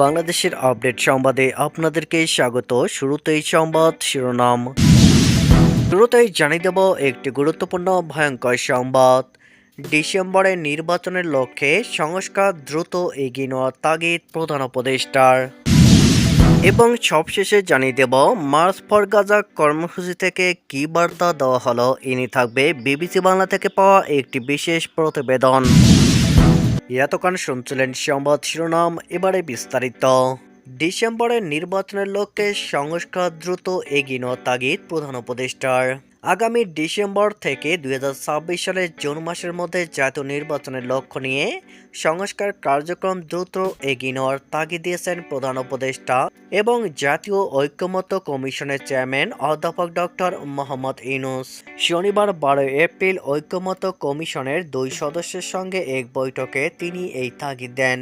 বাংলাদেশের আপডেট সংবাদে আপনাদেরকে স্বাগত। শুরুতেই সংবাদ শিরোনাম। শুরুতেই জানিয়ে দেব একটি গুরুত্বপূর্ণ ভয়ঙ্কর সংবাদ। ডিসেম্বরে নির্বাচনের লক্ষ্যে সংস্কার দ্রুত এগিয়ে নেওয়ার তাগিদ প্রধান উপদেষ্টার। এবং সবশেষে জানিয়ে দেব, মার্চ ফর গাজা কর্মসূচি থেকে কী বার্তা দেওয়া হলো ইনি থাকবে বিবিসি বাংলা থেকে পাওয়া একটি বিশেষ প্রতিবেদন। এতক্ষণ শুনছিলেন সংবাদ শিরোনাম, এবারে বিস্তারিত। ডিসেম্বরের নির্বাচনের লক্ষ্যে সংস্কার দ্রুত এগিয়ে তাগিদ প্রধান উপদেষ্টার। আগামী ডিসেম্বর থেকে দুই হাজার ছাব্বিশ সালের জুন মাসের মধ্যে জাতীয় নির্বাচনের লক্ষ্য নিয়ে সংস্কার কার্যক্রম দ্রুত এগিয়ে নেওয়ার তাগিদ দিয়েছেন প্রধান উপদেষ্টা এবং জাতীয় ঐক্যমত্য কমিশনের চেয়ারম্যান অধ্যাপক ডক্টর মোহাম্মদ ইনুস শনিবার বারোই এপ্রিল ঐক্যমত্য কমিশনের দুই সদস্যের সঙ্গে এক বৈঠকে তিনি এই তাগিদ দেন।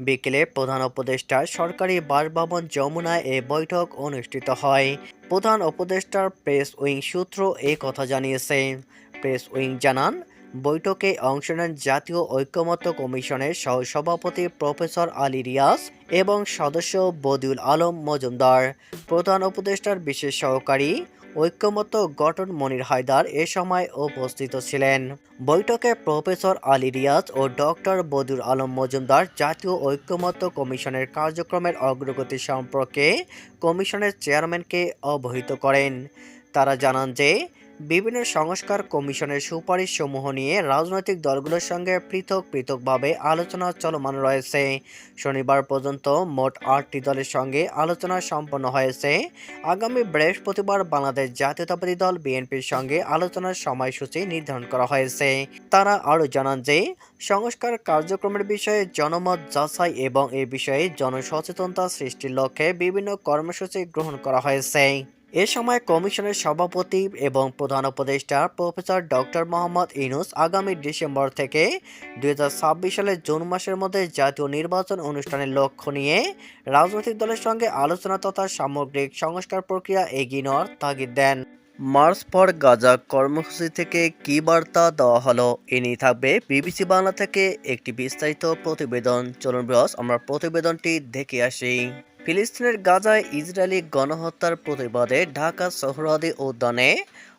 বিকেলে প্রধান উপদেষ্টা সরকারি বাসভবন যমুনায় এ বৈঠক অনুষ্ঠিত হয়। প্রধান উপদেষ্টার প্রেস উইং সূত্র এই কথা জানিয়েছে। প্রেস উইং জানান, বৈঠকে অংশ নেন জাতীয় ঐক্যমত্য কমিশনের সহসভাপতি প্রফেসর আলী রিয়াজ এবং সদস্য বদিউল আলম মজুমদার। প্রধান উপদেষ্টার বিশেষ সহকারী ঐক্যমত্য গঠন মনির হায়দার এ সময় উপস্থিত ছিলেন। বৈঠকে প্রফেসর আলী রিয়াজ ও ডক্টর বদুর আলম মজুমদার জাতীয় ঐক্যমত্য কমিশনের কার্যক্রমের অগ্রগতি সম্পর্কে কমিশনের চেয়ারম্যানকে অবহিত করেন। তারা জানান যে বিভিন্ন সংস্কার কমিশনের সুপারিশ সমূহ নিয়ে রাজনৈতিক দলগুলোর সঙ্গে পৃথক পৃথকভাবে আলোচনা চলমান রয়েছে। শনিবার পর্যন্ত মোট আটটি দলের সঙ্গে আলোচনা সম্পন্ন হয়েছে। আগামী বৃহস্পতিবার বাংলাদেশ জাতীয়তাবাদী দল বিএনপির সঙ্গে আলোচনার সময়সূচি নির্ধারণ করা হয়েছে। তারা আরও জানান যে, সংস্কার কার্যক্রমের বিষয়ে জনমত যাচাই এবং এ বিষয়ে জনসচেতনতা সৃষ্টির লক্ষ্যে বিভিন্ন কর্মসূচি গ্রহণ করা হয়েছে। এ সময় কমিশনের সভাপতি এবং প্রধান উপদেষ্টা প্রফেসর ডক্টর মোহাম্মদ ইনুস আগামী ডিসেম্বর থেকে দু হাজার ছাব্বিশ সালের জুন মাসের মধ্যে জাতীয় নির্বাচন অনুষ্ঠানের লক্ষ্য নিয়ে রাজনৈতিক দলের সঙ্গে আলোচনা তথা সামগ্রিক সংস্কার প্রক্রিয়া এগিয়ে নেওয়ার তাগিদ দেন। মার্চ ফর গাজা কর্মসূচি থেকে কী বার্তা দেওয়া হলো, এ নিয়ে থাকবে বিবিসি বাংলা থেকে একটি বিস্তারিত প্রতিবেদন। চলুন বৃহস আমরা প্রতিবেদনটি দেখে আসি। ফিলিস্তিনের গাজায় ইসরায়েলি গণহত্যার প্রতিবাদে ঢাকা সোহরাদি উদ্যানে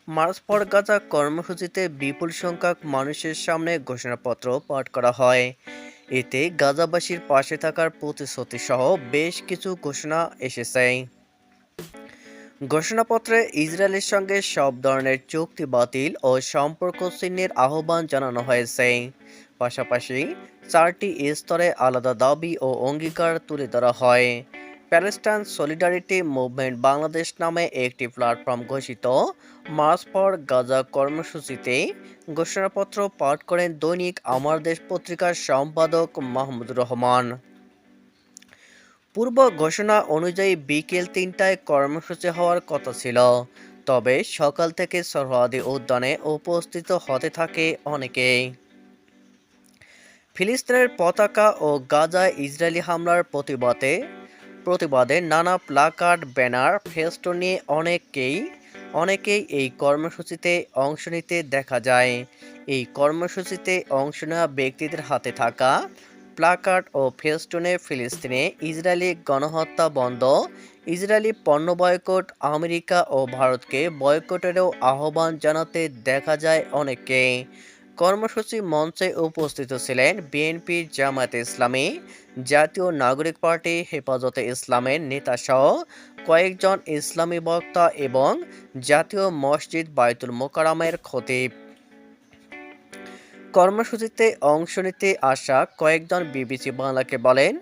মার্চ ফর গাজা কর্মসূচিতে বিপুল সংখ্যক মানুষের সামনে ঘোষণাপত্র পাঠ করা হয়। এতে গাজাবাসীর পাশে থাকার প্রতিশ্রুতি সহ বেশ কিছু ঘোষণা এসেছে। ঘোষণাপত্রে ইসরায়েলের সঙ্গে সব ধরনের চুক্তি বাতিল ও সম্পর্ক চিহ্নের আহ্বান জানানো হয়েছে। পাশাপাশি চারটি স্তরে আলাদা দাবি ও অঙ্গীকার তুলে ধরা হয়। প্যালেস্টাইন সলিডারিটি মুভমেন্ট বাংলাদেশ নামে একটি প্ল্যাটফর্ম ঘোষিত। মার্চ ফর গাজা কর্মসূচিতে ঘোষণাপত্র পাঠ করেন দৈনিক আমার দেশ পত্রিকার সম্পাদক মাহমুদুর রহমান। পূর্ব ঘোষণা অনুযায়ী বিকেল তিনটায় কর্মসূচি হওয়ার কথা ছিল। তবে সকাল থেকে সরহাদি উদ্যানে উপস্থিত হতে থাকে অনেকেই। ফিলিস্তিনের পতাকা ও গাজায় ইসরায়েলি হামলার প্রতিবাদে প্রতিবাদে নানা প্লাকার্ড, ব্যানার ফেস্টুন অনেকেই অনেকেই এই কর্মসূচিতে অংশ নিতে দেখা যায়। এই কর্মসূচিতে অংশ নেওয়া ব্যক্তিদের হাতে থাকা প্লাকার্ড ও ফেস্টুনে ফিলিস্তিনে ইসরায়েলি গণহত্যা বন্ধ, ইসরায়েলি পণ্য বয়কট আমেরিকা ও ভারতকে বয়কটেরও আহ্বান জানাতে দেখা যায় অনেককে। কর্মসূচি মঞ্চে উপস্থিত ছিলেন বিএনপি জামায়াতে ইসলামী, জাতীয় নাগরিক পার্টি, হেফাজতে ইসলামের নেতাসহ কয়েকজন ইসলামী বক্তা এবং জাতীয় মসজিদ বায়তুল মোকারামের খতিব। কর্মসূচিতে অংশ নিতে আসা কয়েকজন বিবিসি বাংলাকে বলেন,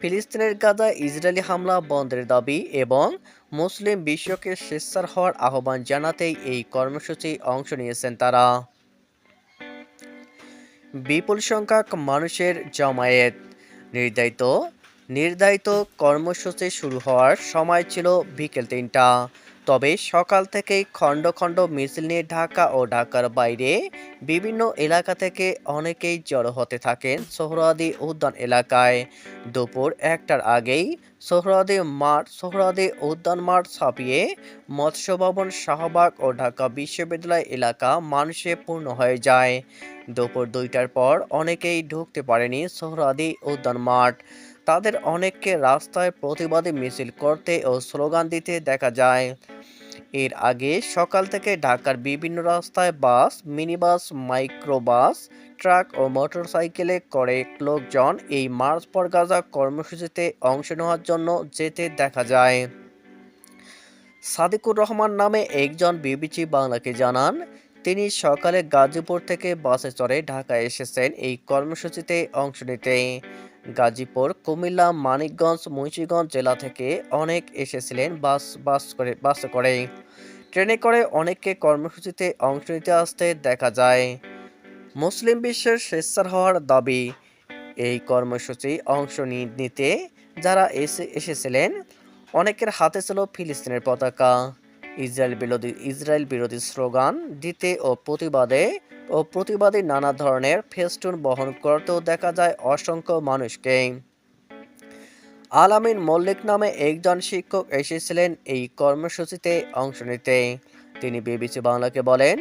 ফিলিস্তিনের গাজায় ইসরায়েলি হামলা বন্ধের দাবি এবং মুসলিম বিশ্বকে স্বেচ্ছার হওয়ার আহ্বান জানাতেই এই কর্মসূচি অংশ নিয়েছেন তারা। বিপুল সংখ্যক মানুষের জমায়েত। নির্ধারিত নির্ধারিত কর্মসূচি শুরু হওয়ার সময় ছিল বিকেল তিনটা। তবে সকাল থেকেই খণ্ড খণ্ড মিছিল নিয়ে ঢাকা ও ঢাকার বাইরে বিভিন্ন এলাকা থেকে অনেকেই জড়ো হতে থাকেন সোহরাদি উদ্যান এলাকায়। দুপুর একটার আগেই সোহরাদি মাঠ সোহরাদি উদ্যান মাঠ ছাপিয়ে মৎস্য ভবন শাহবাগ ও ঢাকা বিশ্ববিদ্যালয় এলাকা মানুষে পূর্ণ হয়ে যায়। দুপুর দুইটার পর অনেকেই ঢুকতে পারেনি সোহরাদি উদ্যান মাঠ। তাদের অনেককে রাস্তায় প্রতিবাদী মিছিল করতে ও স্লোগান দিতে দেখা যায়। এর আগে সকাল থেকে ঢাকার বিভিন্ন রাস্তায় বাস, মিনিবাস, মাইক্রোবাস, ট্রাক ও মোটরসাইকেলে করে লোকজন এই মার্চ পর গাজা কর্মসূচিতে অংশ নেওয়ার জন্য যেতে দেখা যায়। সাদিকুর রহমান নামে একজন বিবিসি বাংলাকে জানান, তিনি সকালে গাজীপুর থেকে বাসে চড়ে ঢাকায় এসেছেন এই কর্মসূচিতে অংশ নিতে। গাজীপুর, কুমিল্লা, মানিকগঞ্জ, মুন্সিগঞ্জ জেলা থেকে অনেক এসেছিলেন বাস বাস করে, বাসে করে ট্রেনে করে অনেককে কর্মসূচিতে অংশ নিতে আসতে দেখা যায়। মুসলিম বিশ্বের স্বেচ্ছার হওয়ার দাবি, এই কর্মসূচি অংশ নিতে যারা এসে, এসেছিলেন, অনেকের হাতে ছিল ফিলিস্তিনের পতাকা। ইসরায়েল বিরোধী ইসরায়েল বিরোধী স্লোগান দিতে ও প্রতিবাদে ও প্রতিবাদী নানা ধরনের ফেস্টুন বহন করতেও দেখা যায় অসংখ্য মানুষকে। আলামিন মল্লিক নামে একজন শিক্ষক এসেছিলেন এই কর্মসূচিতে অংশ নিতে। তিনি বিবিসি বাংলাকে বলেন,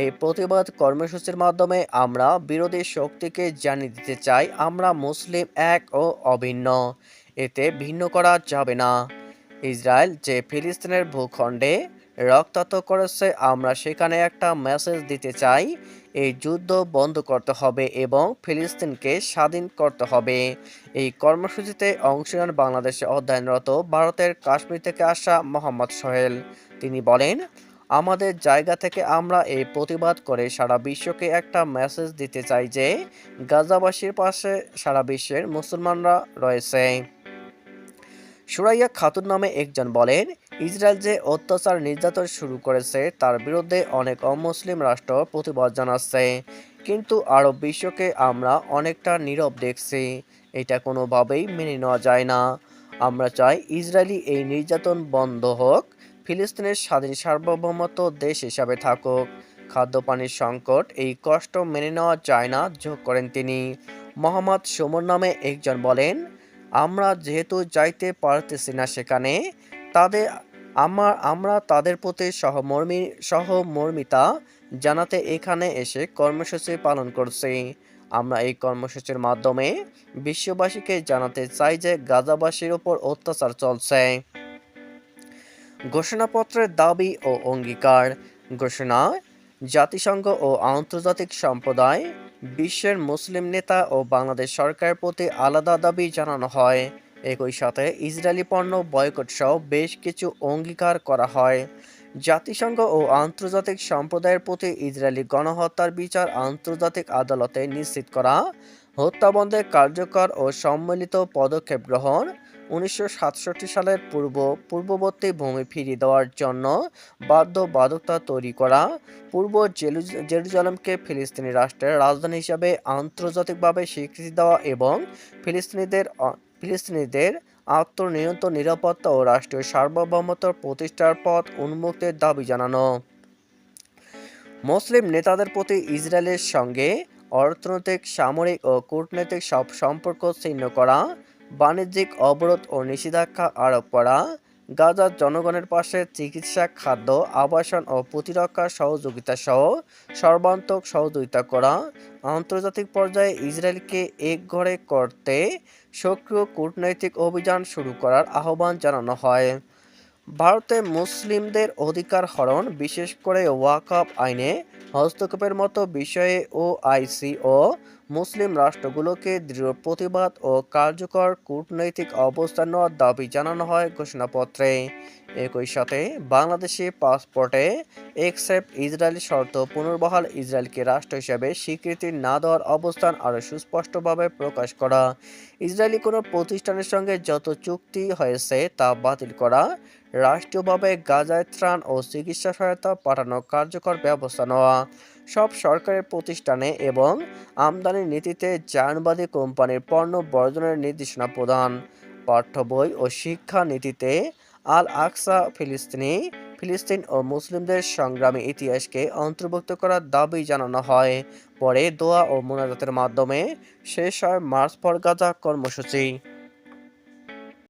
এই প্রতিবাদ কর্মসূচির মাধ্যমে আমরা বিরোধী শক্তিকে জানিয়ে দিতে চাই, আমরা মুসলিম এক ও অভিন্ন। এতে ভিন্ন করা যাবে না। ইসরায়েল যে ফিলিস্তিনের ভূখণ্ডে রক্তাক্ত করেছে, আমরা সেখানে একটা মেসেজ দিতে চাই, এই যুদ্ধ বন্ধ করতে হবে এবং ফিলিস্তিনকে স্বাধীন করতে হবে। এই কর্মসূচিতে অংশ নেন বাংলাদেশে অধ্যয়নরত ভারতের কাশ্মীর থেকে আসা মোহাম্মদ সোহেল। তিনি বলেন, আমাদের জায়গা থেকে আমরা এই প্রতিবাদ করে সারা বিশ্বকে একটা মেসেজ দিতে চাই যে, গাজাবাসীর পাশে সারা বিশ্বের মুসলমানরা রয়েছে। সুরাইয়া খাতুন নামে একজন বলেন ইসরায়েল যে অত্যাচার নির্যাতন শুরু করেছে, তার বিরুদ্ধে অনেক অমুসলিম রাষ্ট্র প্রতিবাদ জানাচ্ছে। কিন্তু আরব বিশ্বকে আমরা অনেকটা নীরব দেখছি। এটা কোনোভাবেই মেনে নেওয়া যায় না। আমরা চাই ইসরায়েলি এই নির্যাতন বন্ধ হোক, ফিলিস্তিনের স্বাধীন সার্বভৌমত্ব দেশ হিসাবে থাকুক। খাদ্য পানির সংকট এই কষ্ট মেনে নেওয়া যায় না, যোগ করেন তিনি। মোহাম্মদ সুমন নামে একজন বলেন, আমরা যেহেতু যাইতে পারতেছি না সেখানে তাদের আমার আমরা তাদের প্রতি সহমর্মী, সহমর্মিতা জানাতে এখানে এসে কর্মসূচি পালন করছি। আমরা এই কর্মসূচির মাধ্যমে বিশ্ববাসীকে জানাতে চাই যে গাজাবাসীর ওপর অত্যাচার চলছে। ঘোষণাপত্রের দাবি ও অঙ্গীকার, ঘোষণা, জাতিসংঘ ও আন্তর্জাতিক সম্প্রদায়, বিশ্বের মুসলিম নেতা ও বাংলাদেশ সরকারের প্রতি আলাদা দাবি জানানো হয়। একই সাথে ইসরায়েলি পণ্য বয়কট সহ বেশ কিছু অঙ্গীকার করা হয়। জাতিসংঘ ও আন্তর্জাতিক সম্প্রদায়ের প্রতি ইসরায়েলি গণহত্যার বিচার আন্তর্জাতিক আদালতে নিশ্চিত করা, হত্যা বন্ধে কার্যকর ও সম্মিলিত পদক্ষেপ গ্রহণ উনিশশো সাতষট্টি সালের পূর্ব, পূর্ববর্তী ভূমি ফিরিয়ে দেওয়ার জন্য বাধ্যবাধকতা তৈরি করা, পূর্ব জেরু- জেরুজালেমকে ফিলিস্তিনি রাষ্ট্রের রাজধানী হিসাবে আন্তর্জাতিকভাবে স্বীকৃতি দেওয়া এবং ফিলিস্তিনিদের ফিলিস্তিনিদের আত্মনিয়ন্ত্রণ, নিরাপত্তা ও রাষ্ট্রীয় সার্বভৌমত্ব প্রতিষ্ঠার পথ উন্মুক্তের দাবি জানানো। মুসলিম নেতাদের প্রতি ইসরায়েলের সঙ্গে অর্থনৈতিক, সামরিক ও কূটনৈতিক সব সম্পর্ক ছিন্ন করা, বাণিজ্যিক অবরোধ ও নিষেধাজ্ঞা আরোপ করা গাজার জনগণের পাশে চিকিৎসা, খাদ্য, আবাসন ও প্রতিরক্ষা সহযোগিতা সহ সর্বান্তক সহযোগিতা করা, আন্তর্জাতিক পর্যায়ে ইসরায়েলকে একঘরে করতে সক্রিয় কূটনৈতিক অভিযান শুরু করার আহ্বান জানানো হয়। ভারতে মুসলিমদের অধিকার হরণ, বিশেষ করে ওয়াকফ আইনে হস্তক্ষেপের মতো বিষয়ে ওআইসি ও মুসলিম রাষ্ট্রগুলোকে দৃঢ় প্রতিবাদ ও কার্যকর কূটনৈতিক অবস্থান নেওয়ার দাবি জানানো হয় ঘোষণাপত্রে। একই সাথে বাংলাদেশি পাসপোর্টে একসেপ্ট ইসরায়েল শর্ত পুনর্বহাল ইসরায়েলকে রাষ্ট্র হিসেবে স্বীকৃতি না দেওয়ার অবস্থান আরও সুস্পষ্টভাবে প্রকাশ করা। ইসরায়েলি কোনো প্রতিষ্ঠানের সঙ্গে যত চুক্তি হয়েছে তা বাতিল করা, রাষ্ট্রীয়ভাবে গাজায় ত্রাণ ও চিকিৎসা সহায়তা পাঠানো কার্যকর ব্যবস্থা নেওয়া, সব সরকারি প্রতিষ্ঠানে এবং আমদানির নীতিতে জায়নবাদী কোম্পানির পণ্য বর্জনের নির্দেশনা প্রদান, পাঠ্য বই ও শিক্ষা নীতিতে আল আকসা ফিলিস্তিনি, ফিলিস্তিন ও মুসলিমদের সংগ্রামী ইতিহাসকে অন্তর্ভুক্ত করার দাবি জানানো হয়। পরে দোয়া ও মোনাজাতের মাধ্যমে শেষ হয় মার্চ ফর গাজা কর্মসূচি।